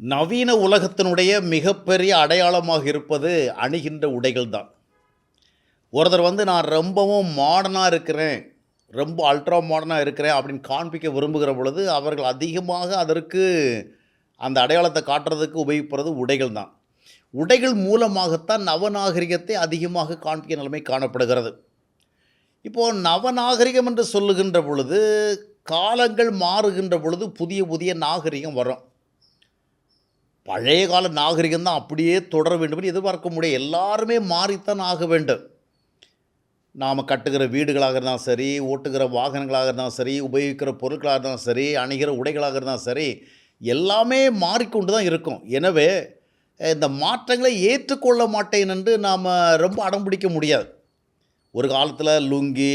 நவீன உலகத்தினுடைய மிகப்பெரிய அடையாளமாக இருப்பது அணிகின்ற உடைகள் தான் ஒருத்தர் வந்து நான் ரொம்பவும் மாடர்னாக இருக்கிறேன் ரொம்ப அல்ட்ரா மாடர்னாக இருக்கிறேன் அப்படின்னு காண்பிக்க விரும்புகிற பொழுது அவர்கள் அதிகமாக அதற்கு அந்த அடையாளத்தை காட்டுறதுக்கு உபயோகிப்பது உடைகள் தான் உடைகள் மூலமாகத்தான் நவநாகரிகத்தை அதிகமாக காண்பிக்க நிலைமை காணப்படுகிறது. இப்போது நவநாகரிகம் என்று சொல்லுகின்ற பொழுது காலங்கள் மாறுகின்ற பொழுது புதிய புதிய நாகரிகம் வரும். பழைய கால நாகரிகம் தான் அப்படியே தொடர வேண்டும் என்று எதிர்பார்க்க முடியும் எல்லாருமே மாறித்தான் ஆக வேண்டும். நாம் கட்டுகிற வீடுகளாக இருந்தாலும் சரி ஓட்டுகிற வாகனங்களாக இருந்தாலும் சரி உபயோகிக்கிற பொருட்களாக இருந்தாலும் சரி அணிகிற உடைகளாக இருந்தாலும் சரி எல்லாமே மாறிக்கொண்டு தான் இருக்கும். எனவே இந்த மாற்றங்களை ஏற்றுக்கொள்ள மாட்டேன் என்று நாம் ரொம்ப அடம் பிடிக்க முடியாது. ஒரு காலத்தில் லுங்கி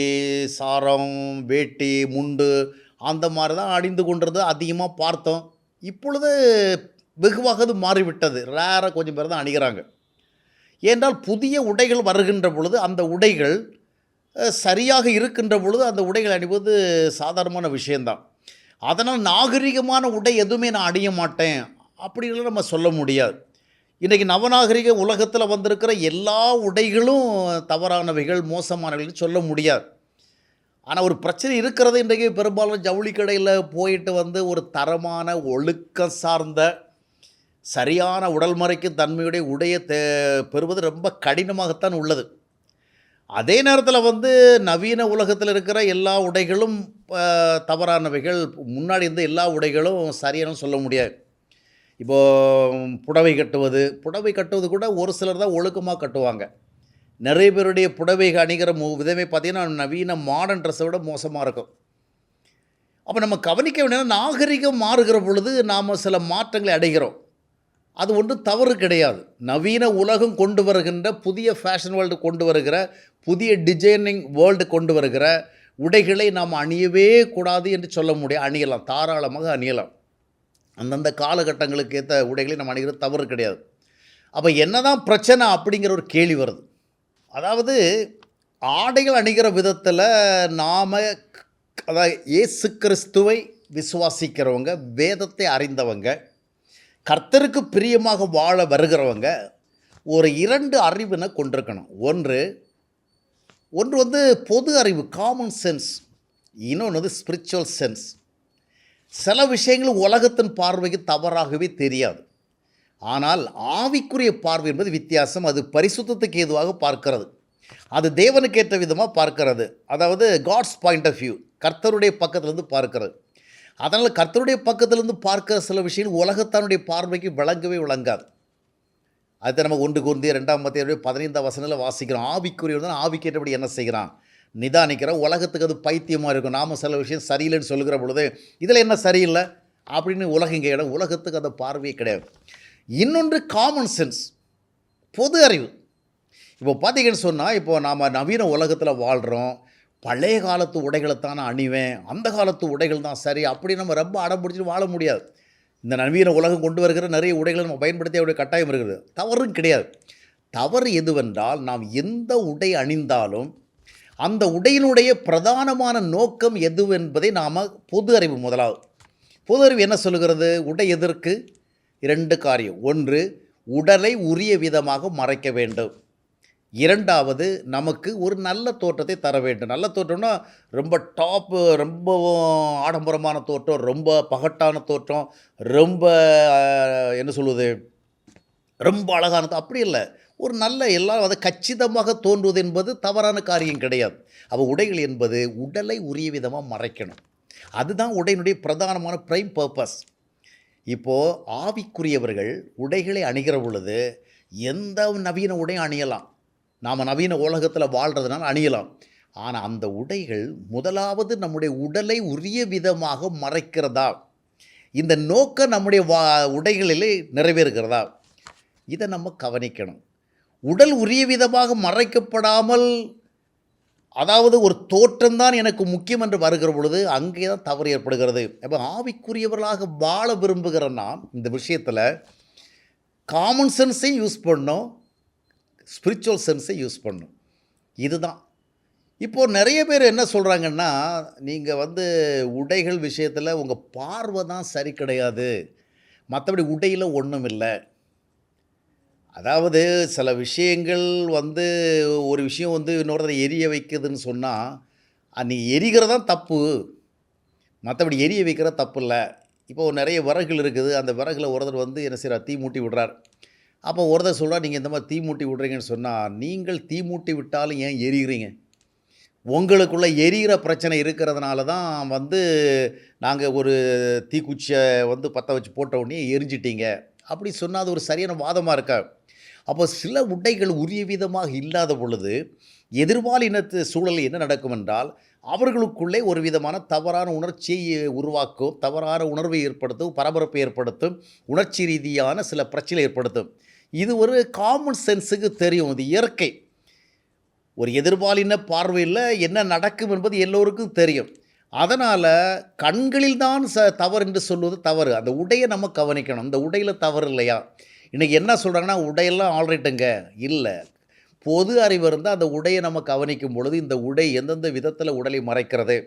சாரம் வேட்டி முண்டு அந்த மாதிரி தான் அணிந்து கொண்டது அதிகமாக பார்த்தோம். இப்பொழுது வெகுவாக அது மாறிவிட்டது. ரேராக கொஞ்சம் பேர் தான் அணிகிறாங்க. ஏன்றால் புதிய உடைகள் வருகின்ற பொழுது அந்த உடைகள் சரியாக இருக்கின்ற பொழுது அந்த உடைகள் அணிவது சாதாரணமான விஷயந்தான் அதனால் நாகரிகமான உடை எதுவுமே நான் அணிய மாட்டேன். அப்படின்லாம் நம்ம சொல்ல முடியாது. இன்றைக்கி நவநாகரிக உலகத்தில் வந்திருக்கிற எல்லா உடைகளும் தவறானவைகள் மோசமானவைகள்னு சொல்ல முடியாது. ஆனால் ஒரு பிரச்சனை இருக்கிறது இன்றைக்கு. பெரும்பாலும் ஜவுளி கடையில் போயிட்டு வந்து ஒரு தரமான ஒழுக்கம் சார்ந்த சரியான உடல் மறைக்கும் தன்மையுடைய உடையை தே பெறுவது ரொம்ப கடினமாகத்தான் உள்ளது. அதே நேரத்தில் வந்து நவீன உலகத்தில் இருக்கிற எல்லா உடைகளும் தவறானவைகள் முன்னாடி இருந்த எல்லா உடைகளும் சரியான சொல்ல முடியாது. இப்போது புடவை கட்டுவது புடவை கட்டுவது கூட ஒரு சிலர் தான் ஒழுக்கமாக கட்டுவாங்க. நிறைய பேருடைய புடவை அணிகிற மு விதமே பார்த்திங்கன்னா நவீன மாடர்ன் ட்ரெஸ்ஸை விட மோசமாக இருக்கும். அப்போ நம்ம கவனிக்க வேண்டியது நாகரிகம் மாறுகிற பொழுது நாம் சில மாற்றங்களை அடைகிறோம். அது ஒன்றும் தவறு கிடையாது. நவீன உலகம் கொண்டு வருகின்ற புதிய ஃபேஷன் வேர்ல்டு கொண்டு வருகிற புதிய டிசைனிங் வேர்ல்டு கொண்டு வருகிற உடைகளை நாம் அணியவே கூடாது என்று சொல்ல முடியும் அணியலாம். தாராளமாக அணியலாம். அந்தந்த காலகட்டங்களுக்கு ஏற்ற உடைகளை நம்ம அணிகிறது தவறு கிடையாது. அப்போ என்னதான் பிரச்சனை அப்படிங்கிற ஒரு கேள்வி வருது. அதாவது ஆடைகள் அணிகிற விதத்தில் நாம் அதாவது இயேசு கிறிஸ்துவை விசுவாசிக்கிறவங்க வேதத்தை அறிந்தவங்க கர்த்தருக்கு பிரியமாக வாழ வருகிறவங்க ஒரு இரண்டு அறிவினை கொண்டிருக்கணும். ஒன்று ஒன்று வந்து பொது அறிவு காமன் சென்ஸ் இன்னொன்று வந்து ஸ்பிரிச்சுவல் சென்ஸ் சில விஷயங்கள் உலகத்தின் பார்வைக்கு தவறாகவே தெரியாது. ஆனால் ஆவிக்குரிய பார்வை என்பது வித்தியாசம். அது பரிசுத்தத்துக்கு ஏதுவாக பார்க்கிறது. அது தேவனுக்கு ஏற்ற விதமாக பார்க்கிறது. அதாவது காட்ஸ் பாயிண்ட் ஆஃப் வியூ கர்த்தருடைய பக்கத்துலேருந்து பார்க்கிறது. அதனால் கர்த்தருடைய பக்கத்திலிருந்து பார்க்க சில விஷயங்கள் உலகத்தானுடைய பார்வைக்கு விளங்கவே விளங்காது. அது நம்ம ஒன்று கூர்ந்து ரெண்டாம் மத்திய பதினைந்தாம் வசனில் வாசிக்கிறோம். ஆவிக்குரியவன் தான் ஆவிக்கு ஏற்றபடி என்ன செய்கிறான்? நிதானிக்கிறோம் உலகத்துக்கு அது பைத்தியமாக இருக்கும். நாம் சில விஷயம் சரியில்லைன்னு சொல்லுகிற பொழுது இதில் என்ன சரியில்லை? அப்படின்னு உலகம் இங்கே இடம் உலகத்துக்கு அந்த பார்வையே கிடையாது. இன்னொன்று காமன் சென்ஸ் பொது அறிவு. இப்போ பார்த்தீங்கன்னு சொன்னால் இப்போ நாம் நவீன உலகத்தில் வாழ்கிறோம் பழைய காலத்து உடைகளை தான் நான் அணிவேன் அந்த காலத்து உடைகள் தான் சரி. அப்படி நம்ம ரொம்ப அடம் பிடிச்சிட்டு வாழ முடியாது. இந்த நவீன உலகம் கொண்டு வருகிற நிறைய உடைகளை நம்ம பயன்படுத்தி அவருடைய கட்டாயம் இருக்குது. தவறும் கிடையாது. தவறு எதுவென்றால் நாம் எந்த உடை அணிந்தாலும் அந்த உடையினுடைய பிரதானமான நோக்கம் எதுவென்பதை நாம் பொது அறிவு முதலாவது. பொது அறிவு என்ன சொல்லுகிறது? உடை எதற்கு? இரண்டு காரியம். ஒன்று உடலை உரிய விதமாக மறைக்க வேண்டும். இரண்டாவது நமக்கு ஒரு நல்ல தோற்றத்தை தர வேண்டும். நல்ல தோற்றம்னா ரொம்ப டாப்பு ரொம்ப ஆடம்பரமான தோற்றம் ரொம்ப பகட்டான தோற்றம் ரொம்ப என்ன சொல்வது ரொம்ப அழகானது அப்படி இல்லை. ஒரு நல்ல எல்லாம் அதை கச்சிதமாக தோன்றுவது என்பது தவறான காரியம் கிடையாது. அப்போ உடைகள் என்பது உடலை உரிய விதமாக மறைக்கணும். அதுதான் உடையினுடைய பிரதானமான ப்ரைம் பர்பஸ் இப்போது ஆவிக்குரியவர்கள் உடைகளை அணிகிற பொழுது எந்த நவீன உடையும் அணியலாம். நாம் நவீன உலகத்தில் வாழ்கிறதுனால அணியலாம். ஆனால் அந்த உடைகள் முதலாவது நம்முடைய உடலை உரிய விதமாக மறைக்கிறதா? இந்த நோக்கம் நம்முடைய வா உடைகளிலே நிறைவேறுகிறதா? இதை நம்ம கவனிக்கணும். உடல் உரிய விதமாக மறைக்கப்படாமல் அதாவது ஒரு தோற்றம்தான் எனக்கு முக்கியம் என்று வருகிற பொழுது அங்கே தான் தவறு ஏற்படுகிறது. அப்போ ஆவிக்குரியவர்களாக வாழ விரும்புகிற இந்த விஷயத்தில் காமன் சென்ஸையும் யூஸ் பண்ணோம் ஸ்பிரிச்சுவல் சென்ஸை யூஸ் பண்ணும். இதுதான். இப்போது நிறைய பேர் என்ன சொல்கிறாங்கன்னா நீங்கள் வந்து உடைகள் விஷயத்தில் உங்கள் பார்வை தான் சரி கிடையாது. மற்றபடி உடையில் ஒன்றும் இல்லை. அதாவது சில விஷயங்கள் வந்து ஒரு விஷயம் வந்து இன்னொருத்தரை எரிய வைக்குதுன்னு சொன்னால் நீ எரிகிறதான் தப்பு. மற்றபடி எரிய வைக்கிற தப்பு இல்லை. இப்போ நிறைய விறகுகள் இருக்குது. அந்த விறகுல ஒருத்தர் வந்து என்ன செய்கிறார் தீ மூட்டி விடுறார். அப்போ ஒருத்தர் சொல்கிறா நீங்கள் இந்த மாதிரி தீ மூட்டி விட்றீங்கன்னு சொன்னால் நீங்கள் தீ மூட்டி விட்டாலும் ஏன் எரிகிறீங்க உங்களுக்குள்ளே எரிகிற பிரச்சனை இருக்கிறதுனால தான் வந்து நாங்கள் ஒரு தீக்குச்சியை வந்து பற்ற வச்சு போட்ட உடனே எரிஞ்சிட்டீங்க. அப்படி சொன்னால் அது ஒரு சரியான வாதமாக இருக்கா? அப்போ சில உடைகள் உரிய விதமாக இல்லாத பொழுது எதிர்பாலினத்து சூழலில் என்ன நடக்கும் என்றால் அவர்களுக்குள்ளே ஒரு விதமான தவறான உணர்ச்சியை உருவாக்கும் தவறான உணர்வை ஏற்படுத்தும் பரபரப்பை ஏற்படுத்தும் உணர்ச்சி ரீதியான சில பிரச்சனை ஏற்படுத்தும். இது ஒரு காமன் சென்ஸுக்கு தெரியும் இது இயற்கை. ஒரு எதிர்பாலின பார்வையில் என்ன நடக்கும் என்பது எல்லோருக்கும் தெரியும். அதனால் கண்களில் தான் ச தவறு என்று சொல்வது தவறு. அந்த உடையை நம்ம கவனிக்கணும். இந்த உடையில் தவறு இல்லையா? இன்றைக்கி என்ன சொல்கிறாங்கன்னா உடையெல்லாம் ஆல்ரைட்டுங்க இல்லை. பொது அறிவு இருந்தால் அந்த உடையை நம்ம கவனிக்கும் பொழுது இந்த உடை எந்தெந்த விதத்தில் உடலை மறைக்கிறது?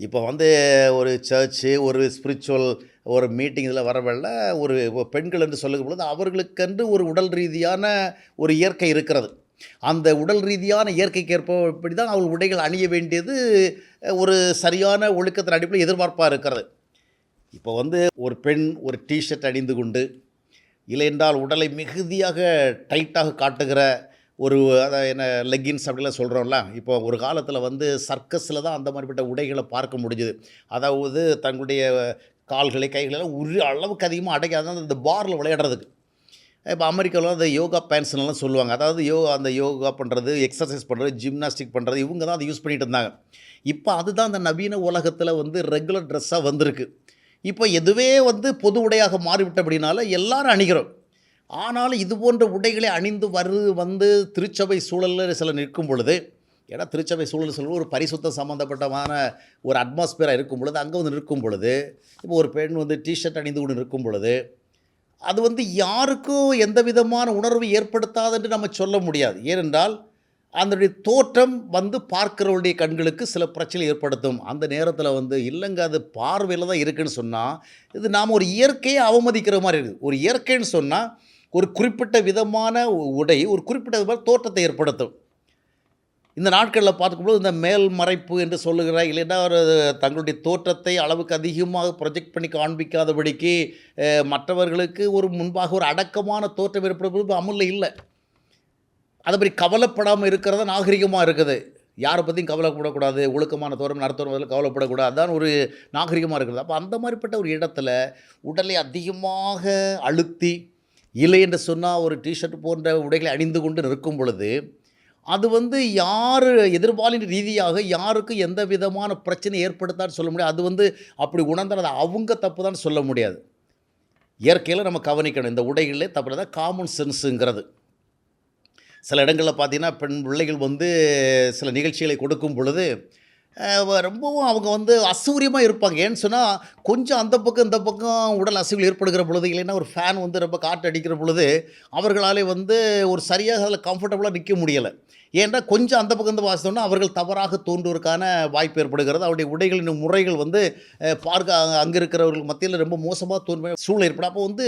இப்போ வந்து ஒரு சர்ச்சு ஒரு ஸ்பிரிச்சுவல் ஒரு மீட்டிங் இதில் வரவெல்ல ஒரு பெண்கள் என்று சொல்லும் பொழுது அவர்களுக்கென்று ஒரு உடல் ரீதியான ஒரு இயற்கை இருக்கிறது. அந்த உடல் ரீதியான இயற்கைக்கு ஏற்ப தான் அவள் உடைகள் அணிய வேண்டியது ஒரு சரியான ஒழுக்கத்தின் அடிப்படையில் எதிர்பார்ப்பாக இருக்கிறது. இப்போ வந்து ஒரு பெண் ஒரு டிஷர்ட் அணிந்து கொண்டு இல்லையென்றால் உடலை மிகுதியாக டைட்டாக காட்டுகிற ஒரு அதை என்ன லெக்கின்ஸ் அப்படிலாம் சொல்கிறோம்ல இப்போ ஒரு காலத்தில் வந்து சர்க்கஸில் தான் அந்த மாதிரிப்பட்ட உடைகளை பார்க்க முடிஞ்சுது. அதாவது தங்களுடைய கால்களை கைகளெல்லாம் ஒரு அளவுக்கு அதிகமாக அடைக்காதான் அந்த பாரில் விளையாடுறதுக்கு. இப்போ அமெரிக்காவில் அந்த யோகா பேண்ட்ஸ்லாம் சொல்லுவாங்க. அதாவது யோகா அந்த யோகா பண்ணுறது எக்ஸசைஸ் பண்ணுறது ஜிம்னாஸ்டிக் பண்ணுறது இவங்க தான் அதை யூஸ் பண்ணிகிட்டு இருந்தாங்க. இப்போ அதுதான் அந்த நவீன உலகத்தில் வந்து ரெகுலர் ட்ரெஸ்ஸாக வந்திருக்கு. இப்போ எதுவே வந்து பொது உடையாக மாறிவிட்ட அப்படின்னால எல்லாரும் அணிகிறோம். ஆனாலும் இது போன்ற உடைகளை அணிந்து வரு வந்து திருச்சபை சூழலில் சில நிற்கும் பொழுது ஏன்னா திருச்சபை சூழல் சொல்லுவது ஒரு பரிசுத்தம் சம்மந்தப்பட்டமான ஒரு அட்மாஸ்பியராக இருக்கும் பொழுது அங்கே வந்து நிற்கும் பொழுது இப்போ ஒரு பெண் வந்து டிஷர்ட் அணிந்து கொண்டு நிற்கும் பொழுது அது வந்து யாருக்கும் எந்த விதமான உணர்வு ஏற்படுத்தாதுன்னு நம்ம சொல்ல முடியாது. ஏனென்றால் அதனுடைய தோற்றம் வந்து பார்க்கிறவருடைய கண்களுக்கு சில பிரச்சனை ஏற்படுத்தும். அந்த நேரத்தில் வந்து இல்லைங்க அது பார்வையில் தான் இருக்குன்னு சொன்னால் இது நாம் ஒரு இயற்கையை அவமதிக்கிற மாதிரி இருக்குது. ஒரு இயற்கைன்னு சொன்னால் ஒரு குறிப்பிட்ட விதமான உடை ஒரு குறிப்பிட்ட விதமான தோற்றத்தை ஏற்படுத்தும். இந்த நாட்களில் பார்க்கும்போது இந்த மேல் மறைப்பு என்று சொல்லுகிற இல்லைன்னா ஒரு தங்களுடைய தோற்றத்தை அளவுக்கு அதிகமாக ப்ரொஜெக்ட் பண்ணி காண்பிக்காதபடிக்கு மற்றவர்களுக்கு ஒரு முன்பாக ஒரு அடக்கமான தோற்றம் ஏற்படுவது அமுல்ல இல்லை. அதை பற்றி கவலைப்படாமல் இருக்கிறத நாகரிகமாக இருக்குது. யாரை பற்றியும் கவலைப்படக்கூடாது ஒழுக்கமான தோறம் நடத்துவதில் கவலைப்படக்கூடாது அதான் ஒரு நாகரிகமாக இருக்குது. அப்போ அந்த மாதிரிப்பட்ட ஒரு இடத்துல உடலை அதிகமாக அழுத்தி இல்லை என்று சொன்னால் ஒரு டிஷர்ட் போன்ற உடைகளை அணிந்து கொண்டு நிற்கும் பொழுது அது வந்து யார் எதிர்பாலின் ரீதியாக யாருக்கும் எந்த விதமான பிரச்சனை ஏற்படுத்தான்னு சொல்ல முடியாது. அது வந்து அப்படி உணர்ந்தது அவங்க தப்பு தான் சொல்ல முடியாது. இயற்கையில் நம்ம கவனிக்கணும். இந்த உடைகளிலே தப்பு தான் காமன் சென்ஸுங்கிறது சில இடங்களில் பார்த்தீங்கன்னா பெண் பிள்ளைகள் வந்து சில நிகழ்ச்சிகளை கொடுக்கும் பொழுது ரொம்பவும் அவங்க வந்து அசௌரியமாக இருப்பாங்க. ஏன்னு சொன்னால் கொஞ்சம் அந்த பக்கம் இந்த பக்கம் உடல் அசைவுகள் ஏற்படுகிற பொழுது இல்லைன்னா ஒரு ஃபேன் வந்து ரொம்ப காற்று அடிக்கிற பொழுது அவர்களாலே வந்து ஒரு சரியாக அதில் கம்ஃபர்டபுளாக நிற்க முடியலை. ஏன்னா கொஞ்சம் அந்த பக்கம் இந்த வாசித்தோம்னா அவர்கள் தவறாக தோன்றுவதற்கான வாய்ப்பு ஏற்படுகிறது. அவருடைய உடைகளின் முறைகள் வந்து பார்க்க அங்கே இருக்கிறவர்கள் மத்தியில் ரொம்ப மோசமாக தோன்ற சூழல் ஏற்படும். அப்போ வந்து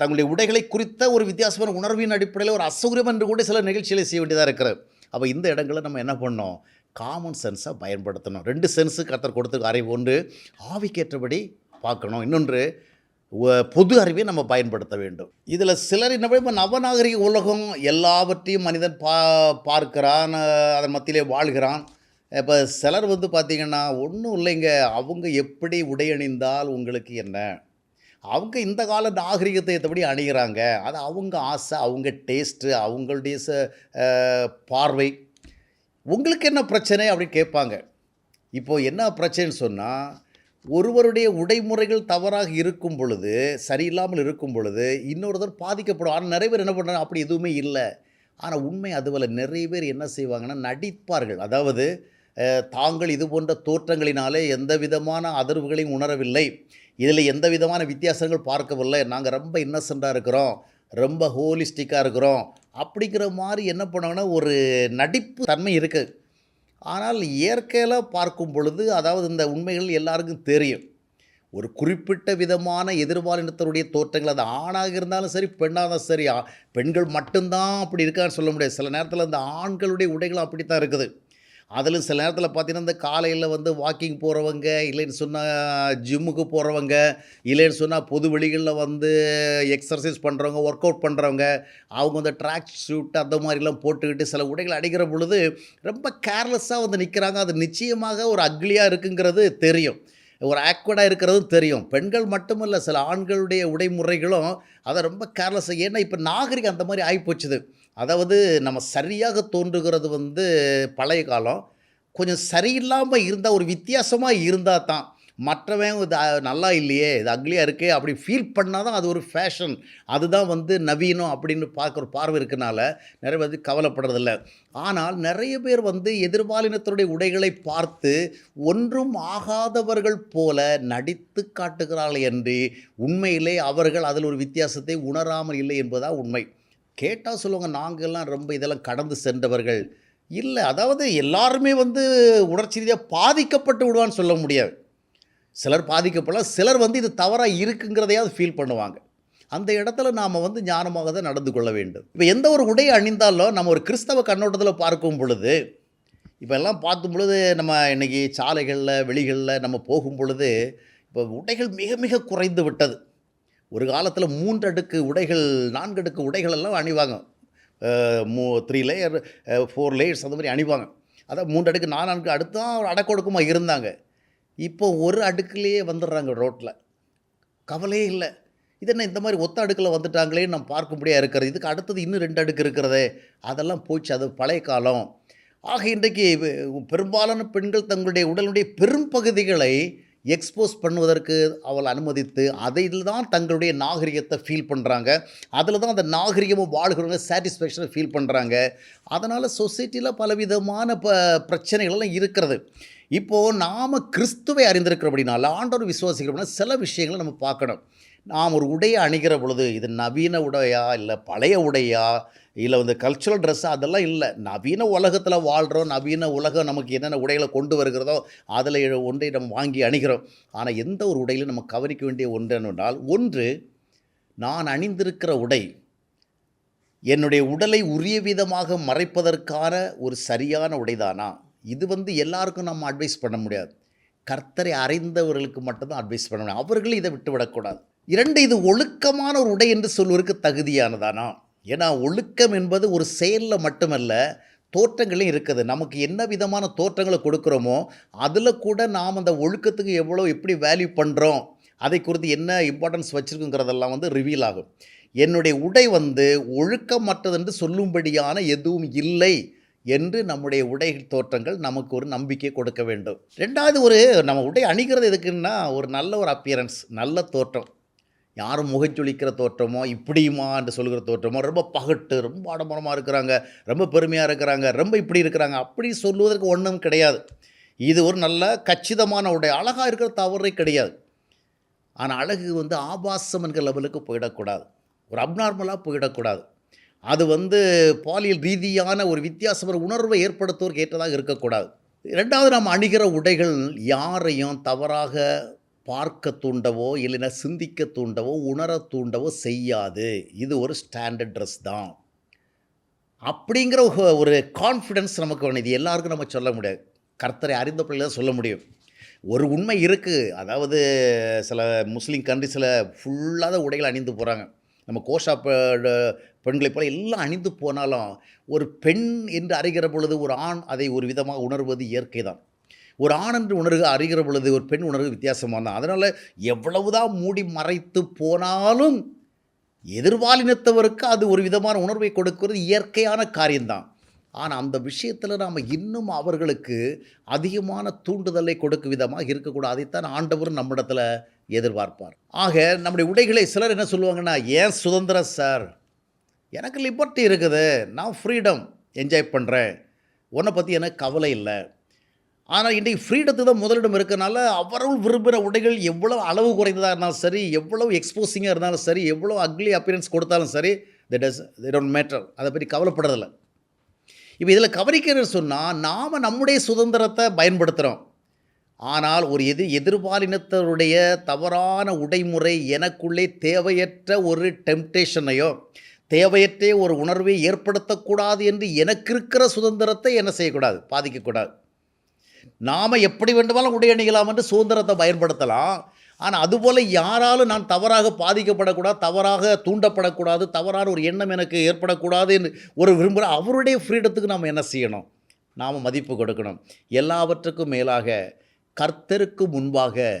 தங்களுடைய உடைகளை குறித்த ஒரு வித்தியாசமான உணர்வின் அடிப்படையில் ஒரு அசௌகரியம் என்று கூட சில நிகழ்ச்சிகளை செய்ய வேண்டியதாக இருக்கிறது. அப்போ இந்த இடங்களில் நம்ம என்ன பண்ணோம் காமன் சென்ஸை பயன்படுத்தணும். ரெண்டு சென்ஸு கத்தர் கொடுத்துருக்க அறிவு ஒன்று ஆவிக்கேற்றபடி பார்க்கணும். இன்னொன்று பொது அறிவை நம்ம பயன்படுத்த வேண்டும். இதில் சிலர் என்ன இப்போ நவநாகரிக உலகம் எல்லாவற்றையும் மனிதன் பா பார்க்கிறான் அதன் மத்தியிலே வாழ்கிறான். இப்போ சிலர் வந்து பார்த்திங்கன்னா ஒன்றும் இல்லைங்க. அவங்க எப்படி உடை அணிந்தால் உங்களுக்கு என்ன? அவங்க இந்த கால நாகரிகத்தை ஏற்றபடி அணிகிறாங்க. அது அவங்க ஆசை அவங்க டேஸ்ட்டு அவங்களுடைய ச- பார்வை. உங்களுக்கு என்ன பிரச்சனை அப்படின்னு கேட்பாங்க. இப்போது என்ன பிரச்சனைன்னு சொன்னால் ஒருவருடைய உடைமுறைகள் தவறாக இருக்கும் பொழுது சரியில்லாமல் இருக்கும் பொழுது இன்னொருத்தர் பாதிக்கப்படும். ஆனால் நிறைய பேர் என்ன பண்ணுறாங்க அப்படி எதுவுமே இல்லை. ஆனால் உண்மை அதுவல்ல. நிறைய பேர் என்ன செய்வாங்கன்னா நடிப்பார்கள். அதாவது தாங்கள் இது போன்ற தோற்றங்களினாலே எந்த விதமான அதிர்வுகளையும் உணரவில்லை. இதில் எந்த விதமான வித்தியாசங்கள் பார்க்கவில்லை. நாங்கள் ரொம்ப இன்னசென்ட்டாக இருக்கிறோம். ரொம்ப ஹோலிஸ்டிக்காக இருக்கிறோம். அப்படிங்கிற மாதிரி என்ன பண்ணாங்கன்னா ஒரு நடிப்பு தன்மை இருக்குது. ஆனால் இயற்கையில் பார்க்கும் பொழுது அதாவது இந்த உண்மைகள் எல்லாருக்கும் தெரியும். ஒரு குறிப்பிட்ட விதமான எதிர்பாலினத்தருடைய தோற்றங்கள் அது ஆணாக இருந்தாலும் சரி பெண்ணாக இருந்தாலும் சரி பெண்கள் மட்டும்தான் அப்படி இருக்கான்னு சொல்ல முடியாது. சில நேரத்தில் அந்த ஆண்களுடைய உடைகளும் அப்படி தான் இருக்குது. அதில் சில நேரத்தில் பார்த்தீங்கன்னா இந்த காலையில் வந்து வாக்கிங் போகிறவங்க இல்லைன்னு சொன்னால் ஜிம்முக்கு போகிறவங்க இல்லைன்னு சொன்னால் பொது வெளிகளில் வந்து எக்ஸசைஸ் பண்ணுறவங்க ஒர்க் அவுட் பண்ணுறவங்க அவங்க வந்து ட்ராக் ஷூட் அந்த மாதிரிலாம் போட்டுக்கிட்டு சில உடைகள் அடிக்கிற பொழுது ரொம்ப கேர்லெஸ்ஸாக வந்து நிற்கிறாங்க அது நிச்சயமாக ஒரு அக்லியாக இருக்குங்கிறது தெரியும். ஒரு ஆக்வர்டாக இருக்கிறதும் தெரியும். பெண்கள் மட்டுமல்ல சில ஆண்களுடைய உடைமுறைகளும் அதை ரொம்ப கேர்லெஸ்ஸாக ஏன்னா இப்போ நாகரிகம் அந்த மாதிரி ஆகிப்போச்சுது அதாவது நம்ம சரியாக தோன்றுகிறது வந்து பழைய காலம். கொஞ்சம் சரியில்லாமல் இருந்தால் ஒரு வித்தியாசமாக இருந்தால் தான். மற்றவன் இது நல்லா இல்லையே இது அக்லியாக இருக்கே அப்படி ஃபீல் பண்ணால் தான் அது ஒரு ஃபேஷன் அதுதான் வந்து நவீனம் அப்படின்னு பார்க்குற பார்வை இருக்கனால நிறைய பேர் கவலைப்படுறதில்ல. ஆனால் நிறைய பேர் வந்து எதிர்பாலினத்தினுடைய உடைகளை பார்த்து ஒன்றும் ஆகாதவர்கள் போல நடித்து காட்டுகிறார்கள் என்று உண்மையிலே அவர்கள் அதில் ஒரு வித்தியாசத்தை உணராமல் இல்லை என்பதா உண்மை. கேட்டால் சொல்லுவாங்க நாங்கள்லாம் ரொம்ப இதெல்லாம் கடந்து சென்றவர்கள். இல்லை அதாவது எல்லாருமே வந்து உணர்ச்சி ரீதியாக பாதிக்கப்பட்டு விடுவான்னு சொல்ல முடியாது. சிலர் பாதிக்கப்படலாம் சிலர் வந்து இது தவறாக இருக்குங்கிறதையாவது ஃபீல் பண்ணுவாங்க. அந்த இடத்துல நாம் வந்து ஞானமாக தான் நடந்து கொள்ள வேண்டும். இப்போ எந்த ஒரு உடையை அணிந்தாலும் நம்ம ஒரு கிறிஸ்தவ கண்ணோட்டத்தில் பார்க்கும் பொழுது இப்போ எல்லாம் பார்க்கும் பொழுது நம்ம இன்றைக்கி சாலைகளில் வெளிகளில் நம்ம போகும் பொழுது இப்போ உடைகள் மிக மிக குறைந்து விட்டது. ஒரு காலத்தில் மூன்று அடுக்கு உடைகள் நான்கு அடுக்கு உடைகள் எல்லாம் அணிவாங்க. மூ த்ரீ லேயர் ஃபோர் லேயர்ஸ் அந்த மாதிரி அணிவாங்க. அதான் மூன்று அடுக்கு நாலு அடுத்து தான் ஒரு அடக்கொடுக்கமாக இருந்தாங்க. இப்போ ஒரு அடுக்குலேயே வந்துடுறாங்க ரோட்டில் கவலையே இல்லை. இது என்ன இந்த மாதிரி ஒத்த அடுக்கில் வந்துட்டாங்களே நம்ம பார்க்கும்படியாக இருக்கிறது? இதுக்கு அடுத்தது இன்னும் ரெண்டு அடுக்கு இருக்கிறதே. அதெல்லாம் போச்சு. அது பழைய காலம். ஆக இன்றைக்கு பெரும்பாலான பெண்கள் தங்களுடைய உடலுடைய பெரும்பகுதிகளை எக்ஸ்போஸ் பண்ணுவதற்கு அவள் அனுமதித்து அதில் தான் தங்களுடைய நாகரிகத்தை ஃபீல் பண்ணுறாங்க அதில் தான் அந்த நாகரிகமும் வாழ்கிறவங்க சாட்டிஸ்ஃபேக்ஷனை ஃபீல் பண்ணுறாங்க அதனால் சொசைட்டியில் பலவிதமான ப பிரச்சனைகள் எல்லாம் இருக்கிறது. இப்போது நாம் கிறிஸ்துவை அறிந்திருக்கிறபடினால ஆண்டவர் விசுவாசிக்கிறோம்னா சில விஷயங்களை நம்ம பார்க்கணும். நாம் ஒரு உடையை அணிகிற பொழுது இது நவீன உடையா இல்லை பழைய உடையா இல்லை வந்து கல்ச்சுரல் ட்ரெஸ்ஸா அதெல்லாம் இல்லை. நவீன உலகத்தில் வாழ்கிறோம் நவீன உலகம் நமக்கு என்னென்ன உடைகளை கொண்டு வருகிறதோ அதில் ஒன்றை நம்ம வாங்கி அணிகிறோம். ஆனால் எந்த ஒரு உடையிலும் நம்ம கவனிக்க வேண்டிய ஒன்று என்னவென்றால் ஒன்று நான் அணிந்திருக்கிற உடை என்னுடைய உடலை உரிய விதமாக மறைப்பதற்கான ஒரு சரியான உடைதானா? இது வந்து எல்லாருக்கும் நம்ம அட்வைஸ் பண்ண முடியாது. கர்த்தரை அறிந்தவர்களுக்கு மட்டும்தான் அட்வைஸ் பண்ண முடியும். அவர்களும் இதை விட்டு விடக்கூடாது இரண்டு இது ஒழுக்கமான ஒரு உடை என்று சொல்வதற்கு தகுதியானதானா? ஏன்னா ஒழுக்கம் என்பது ஒரு செயலில் மட்டுமல்ல தோற்றங்களையும் இருக்குது. நமக்கு என்ன விதமான தோற்றங்களை கொடுக்குறோமோ அதில் கூட நாம் அந்த ஒழுக்கத்துக்கு எவ்வளோ எப்படி வேல்யூ பண்ணுறோம் அதை குறித்து என்ன இம்பார்ட்டன்ஸ் வச்சுருக்குங்கிறதெல்லாம் வந்து ரிவீல் ஆகும். என்னுடைய உடை வந்து ஒழுக்கமற்றது என்று சொல்லும்படியான எதுவும் இல்லை என்று நம்முடைய உடை தோற்றங்கள் நமக்கு ஒரு நம்பிக்கை கொடுக்க வேண்டும். ரெண்டாவது ஒரு நம்ம உடை அணிகிறது எதுக்குன்னா ஒரு நல்ல ஒரு அப்பியரன்ஸ் நல்ல தோற்றம். யாரும் முகச்சொலிக்கிற தோற்றமோ இப்படியுமா என்று சொல்கிற தோற்றமோ ரொம்ப பகட்டு ரொம்ப ஆடம்பரமாக இருக்கிறாங்க ரொம்ப பெருமையாக இருக்கிறாங்க ரொம்ப இப்படி இருக்கிறாங்க அப்படி சொல்லுவதற்கு ஒன்றும் கிடையாது. இது ஒரு நல்ல கச்சிதமான உடை அழகாக இருக்கிற தவறே கிடையாது. ஆனால் அழகு வந்து ஆபாசம் என்கிற லெவலுக்கு போயிடக்கூடாது. ஒரு அப்நார்மலாக போயிடக்கூடாது. அது வந்து பாலியல் ரீதியான ஒரு வித்தியாசமான உணர்வை ஏற்படுத்துவதற்கு ஏற்றதாக இருக்கக்கூடாது. ரெண்டாவது நாம் அணிகிற உடைகள் யாரையும் தவறாக பார்க்க தூண்டவோ இல்லைன்னா சிந்திக்க தூண்டவோ உணர தூண்டவோ செய்யாது. இது ஒரு ஸ்டாண்டர்ட் ட்ரெஸ் தான். அப்படிங்கிற ஒரு- கான்ஃபிடென்ஸ் நமக்கு வேணும். இது எல்லாருக்கும் நம்ம சொல்ல முடியாது. கர்த்தரை அறிந்த பிள்ளைகளை தான் சொல்ல முடியும். ஒரு உண்மை இருக்குது அதாவது சில முஸ்லீம் கண்ட்ரிஸில் ஃபுல்லாக உடைகள் அணிந்து போகிறாங்க நம்ம கோஷா பெண்களை பெண்களைப் போல எல்லாம் அணிந்து போனாலும் ஒரு பெண் என்று அறிகிற பொழுது ஒரு ஆண் அதை ஒரு விதமாக உணர்வது இயற்கை தான் ஒரு ஆண் என்று உணர்வு அறிகிற பொழுது ஒரு பெண் உணர்வு வித்தியாசமாக தான் அதனால் எவ்வளவுதான் மூடி மறைத்து போனாலும் எதிர்பாலினத்தவருக்கு அது ஒரு விதமான உணர்வை கொடுக்கிறது இயற்கையான காரியம்தான். ஆனால் அந்த விஷயத்தில் நாம் இன்னும் அவர்களுக்கு அதிகமான தூண்டுதலை கொடுக்கும் விதமாக இருக்கக்கூடாது. அதைத்தான் ஆண்டவர் நம்மிடத்தில் எதிர்பார்ப்பார். ஆக நம்முடைய உடைகளை சிலர் என்ன சொல்லுவாங்கன்னா ஏன் சுதந்திரம் சார்? எனக்கு லிபர்ட்டி இருக்குது. நான் ஃப்ரீடம். என்ஜாய் பண்ணுறேன் உன்னை பற்றி எனக்கு கவலை இல்லை. ஆனால் இன்றைக்கு ஃப்ரீடத்து தான் முதலிடம் இருக்கிறனால அவர்கள் விரும்புகிற உடைகள் எவ்வளோ அளவு குறைந்ததாக இருந்தாலும் சரி எவ்வளோ எக்ஸ்போசிங்காக இருந்தாலும் சரி எவ்வளோ அக்லி அப்பியரன்ஸ் கொடுத்தாலும் சரி that is they don't matter அதை பற்றி கவலைப்படுறதில்ல. இப்போ இதில் கவனிக்கிறேன்னு சொன்னால் நாம் நம்முடைய சுதந்திரத்தை பயன்படுத்துகிறோம் ஆனால் ஒரு எதிர் எதிர்பாலினத்தருடைய தவறான உடைமுறை எனக்குள்ளே தேவையற்ற ஒரு டெம்டேஷனையோ தேவையற்ற ஒரு உணர்வை ஏற்படுத்தக்கூடாது என்று எனக்கு இருக்கிற சுதந்திரத்தை என்ன செய்யக்கூடாது? பாதிக்கக்கூடாது. நாம் எப்படி வேண்டுமானாலும் உடை அணிகலாம் என்று சுதந்திரத்தை பயன்படுத்தலாம். ஆனால் அதுபோல் யாராலும் நான் தவறாக பாதிக்கப்படக்கூடாது தவறாக தூண்டப்படக்கூடாது தவறான ஒரு எண்ணம் எனக்கு ஏற்படக்கூடாது என்று ஒரு விரும்புகிற அவருடைய ஃப்ரீடத்துக்கு நாம் என்ன செய்யணும்? நாம் மதிப்பு கொடுக்கணும். எல்லாவற்றுக்கும் மேலாக கர்த்தருக்கு முன்பாக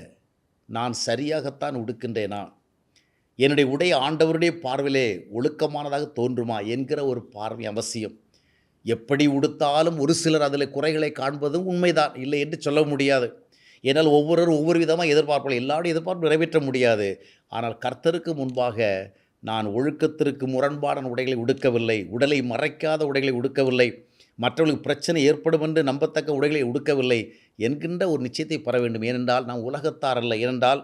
நான் சரியாகத்தான் உடுக்கின்றேனா? என்னுடைய உடை ஆண்டவருடைய பார்வையிலே ஒழுக்கமானதாக தோன்றுமா? என்கிற ஒரு பார்வை அவசியம். எப்படி உடுத்தாலும் ஒரு சிலர் அதில் குறைகளை காண்பதும் உண்மைதான். இல்லை என்று சொல்ல முடியாது. ஏன்னால் ஒவ்வொருவரும் ஒவ்வொரு விதமாக எதிர்பார்ப்பார்கள் எல்லாருடைய எதிர்பார்ப்பு நிறைவேற்ற முடியாது. ஆனால் கர்த்தருக்கு முன்பாக நான் ஒழுக்கத்திற்கு முரண்பாடான உடைகளை உடுக்கவில்லை. உடலை மறைக்காத உடைகளை உடுக்கவில்லை. மற்றவர்களுக்கு பிரச்சனை ஏற்படும் என்று நம்பத்தக்க உடைகளை உடுக்கவில்லை என்கின்ற ஒரு நிச்சயத்தை பெற வேண்டும். ஏனென்றால் நான் உலகத்தார் அல்ல. ஏனென்றால்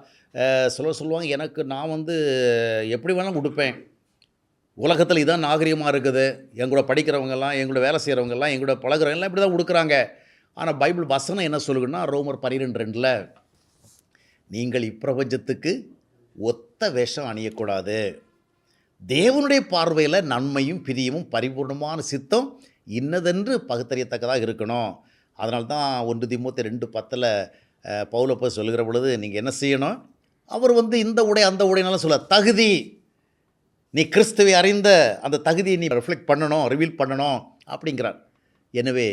சொல்ல சொல்லுவாங்க எனக்கு நான் வந்து எப்படி வேணாலும் உடுப்பேன். உலகத்தில் இதான் நாகரிகமாக இருக்குது. எங்கூட படிக்கிறவங்கெல்லாம் எங்களோட வேலை செய்கிறவங்கெல்லாம் எங்கூட பழகிறவங்கெல்லாம் இப்படி தான் கொடுக்குறாங்க ஆனால் பைபிள் வசனம் என்ன சொல்லுங்கன்னா ரோமர் பன்னிரெண்டு ரெண்டில் நீங்கள் இப்பிரபஞ்சத்துக்கு ஒத்த வேஷம் அணியக்கூடாது. தேவனுடைய பார்வையில் நன்மையும் பிரியமும் பரிபூர்ணமான சித்தம் இன்னதென்று பகுத்தறியத்தக்கதாக இருக்கணும். அதனால் தான் ஒன்று திமுத்தி ரெண்டு பத்தில் பவுலப்போ சொல்லுகிற பொழுது நீங்கள் என்ன செய்யணும்? அவர் வந்து இந்த உடை அந்த உடைனாலும் சொல்ல தகுதி. நீ கிறிஸ்துவை அறிந்த அந்த தகுதியை நீ ரிஃப்ளெக்ட் பண்ணணும் ரிவீல் பண்ணணும் அப்படிங்கிறார். எனவே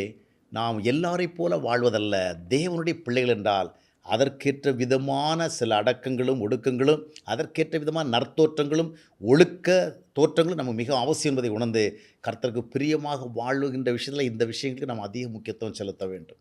நாம் எல்லாரைப் போல வாழ்வதல்ல. தேவனுடைய பிள்ளைகள் என்றால் அதற்கேற்ற விதமான சில அடக்கங்களும் ஒடுக்கங்களும் அதற்கேற்ற விதமான நற்தோற்றங்களும் ஒழுக்க தோற்றங்களும் நம்ம மிக அவசியம் என்பதை உணர்ந்து கர்த்தருக்கு பிரியமாக வாழுகின்ற விஷயத்தில் இந்த விஷயங்களுக்கு நாம் அதிக முக்கியத்துவம் செலுத்த வேண்டும்.